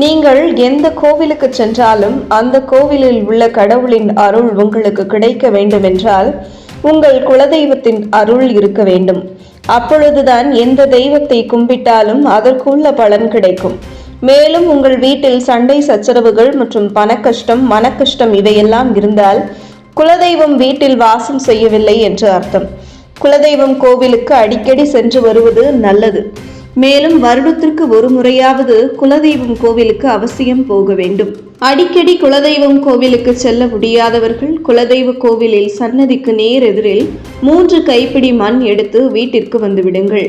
நீங்கள் எந்த கோவிலுக்கு சென்றாலும் அந்த கோவிலில் உள்ள கடவுளின் அருள் உங்களுக்கு கிடைக்க வேண்டுமென்றால் உங்கள் குலதெய்வத்தின் அருள் இருக்க வேண்டும். அப்பொழுதுதான் எந்த தெய்வத்தை கும்பிட்டாலும் அதற்குள்ள பலன் கிடைக்கும். மேலும் உங்கள் வீட்டில் சண்டை சச்சரவுகள் மற்றும் பணக்கஷ்டம் மனக்கஷ்டம் இவையெல்லாம் இருந்தால் குலதெய்வம் வீட்டில் வாசம் செய்யவில்லை என்று அர்த்தம். குலதெய்வம் கோவிலுக்கு அடிக்கடி சென்று வருவது நல்லது. மேலும் வருடத்திற்கு ஒரு முறையாவது குலதெய்வம் கோவிலுக்கு அவசியம் போக வேண்டும். அடிக்கடி குலதெய்வம் கோவிலுக்கு செல்ல முடியாதவர்கள் குலதெய்வ கோவிலில் சன்னதிக்கு நேர் எதிரில் மூன்று கைப்பிடி மண் எடுத்து வீட்டிற்கு வந்துவிடுங்கள்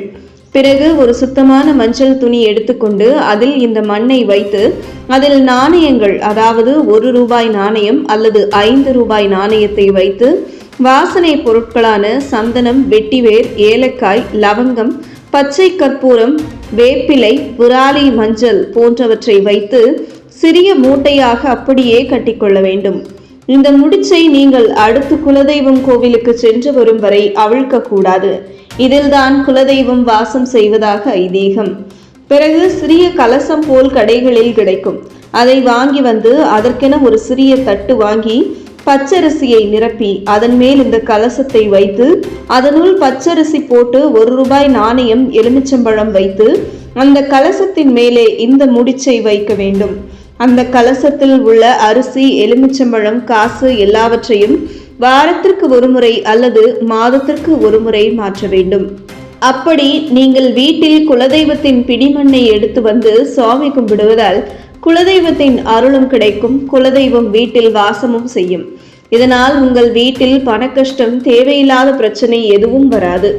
பிறகு ஒரு சுத்தமான மஞ்சள் துணி எடுத்துக்கொண்டு அதில் இந்த மண்ணை வைத்து அதில் நாணயங்கள் அதாவது ஒரு ரூபாய் நாணயம் அல்லது ஐந்து ரூபாய் நாணயத்தை வைத்து வாசனை பொருட்களான சந்தனம் வெட்டிவேர் ஏலக்காய் லவங்கம் பச்சை கற்பூரம் வேப்பிலை புராலி மஞ்சள் போன்றவற்றை வைத்து சிறிய மூட்டையாக அப்படியே கட்டிக்கொள்ள வேண்டும். இந்த முடிச்சை நீங்கள் அடுத்து குலதெய்வம் கோவிலுக்கு சென்று வரும் வரை அவிழ்க்க கூடாது இதில்தான் குலதெய்வம் வாசம் செய்வதாக ஐதீகம். பிறகு சிறிய கலசம் போல் கடைகளில் கிடைக்கும். அதை வாங்கி வந்து அதற்கென ஒரு சிறிய தட்டு வாங்கி பச்சரிசியை நிரப்பி அதன் மேல் இந்த கலசத்தை வைத்து அதனுள் பச்சரிசி போட்டு ஒரு ரூபாய் நாணயம் எலுமிச்சம்பழம் வைத்து அந்த கலசத்தின் மேலே இந்த முடிச்சை வைக்க வேண்டும். அந்த கலசத்தில் உள்ள அரிசி எலுமிச்சம்பழம் காசு எல்லாவற்றையும் வாரத்திற்கு ஒருமுறை அல்லது மாதத்திற்கு ஒருமுறை மாற்ற வேண்டும். அப்படி நீங்கள் வீட்டில் குலதெய்வத்தின் பிடிமண்ணை எடுத்து வந்து சுவாமி கும்பிடுவதால் குலதெய்வத்தின் அருளும் கிடைக்கும் குலதெய்வம் வீட்டில் வாசமும் செய்யும். இதனால் உங்கள் வீட்டில் பணக்கஷ்டம் தேவையில்லாத பிரச்சனை எதுவும் வராது.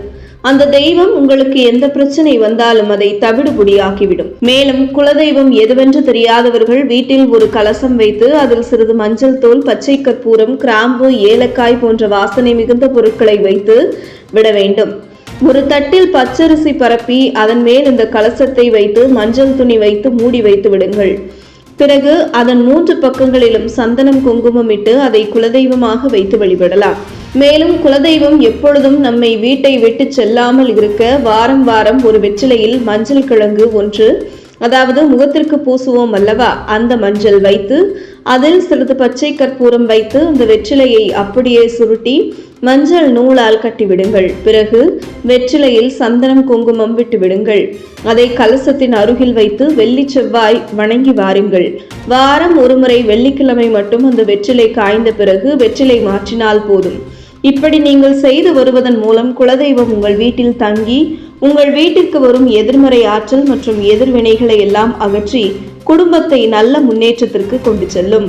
அந்த தெய்வம் உங்களுக்கு எந்த பிரச்சனை வந்தாலும் அதை தவிடுபுடியாக்கிவிடும். மேலும் குலதெய்வம் எதுவென்று தெரியாதவர்கள் வீட்டில் ஒரு கலசம் வைத்து அதில் சிறிது மஞ்சள் தூள் பச்சை கற்பூரம் கிராம்பு ஏலக்காய் போன்ற வாசனை மிகுந்த பொருட்களை வைத்து விட வேண்டும். ஒரு தட்டில் பச்சரிசி பரப்பி அதன் மேல் இந்த கலசத்தை வைத்து மஞ்சள் துணி வைத்து மூடி வைத்து விடுங்கள். பிறகு அதன் மூன்று பக்கங்களிலும் சந்தனம் குங்குமம் இட்டு அதை குலதெய்வமாக வைத்து வழிபடலாம். மேலும் குலதெய்வம் எப்பொழுதும் நம்மை வீட்டை விட்டு செல்லாமல் இருக்க வாரம் வாரம் ஒரு வெற்றிலையில் மஞ்சள் கிழங்கு ஒன்று அதாவது முகத்திற்கு பூசுவோம் அல்லவா? அந்த மஞ்சள் வைத்து அதில் சிறிது பச்சை கற்பூரம் வைத்து அந்த வெற்றிலையை அப்படியே சுருட்டி மஞ்சள் நூலால் கட்டிவிடுங்கள். பிறகு வெற்றிலையில் சந்தனம் குங்குமம் விட்டு விடுங்கள் அதை கலசத்தின் அருகில் வைத்து வெள்ளி செவ்வாய் வணங்கி வாருங்கள். வாரம் ஒருமுறை வெள்ளிக்கிழமை மட்டும் அந்த வெற்றிலை காய்ந்த பிறகு வெற்றிலை மாற்றினால் போதும். இப்படி நீங்கள் செய்து வருவதன் மூலம் குலதெய்வம் உங்கள் வீட்டில் தங்கி உங்கள் வீட்டிற்கு வரும் எதிர்மறை ஆற்றல் மற்றும் எதிர்வினைகளை எல்லாம் அகற்றி குடும்பத்தை நல்ல முன்னேற்றத்திற்கு கொண்டு செல்லும்.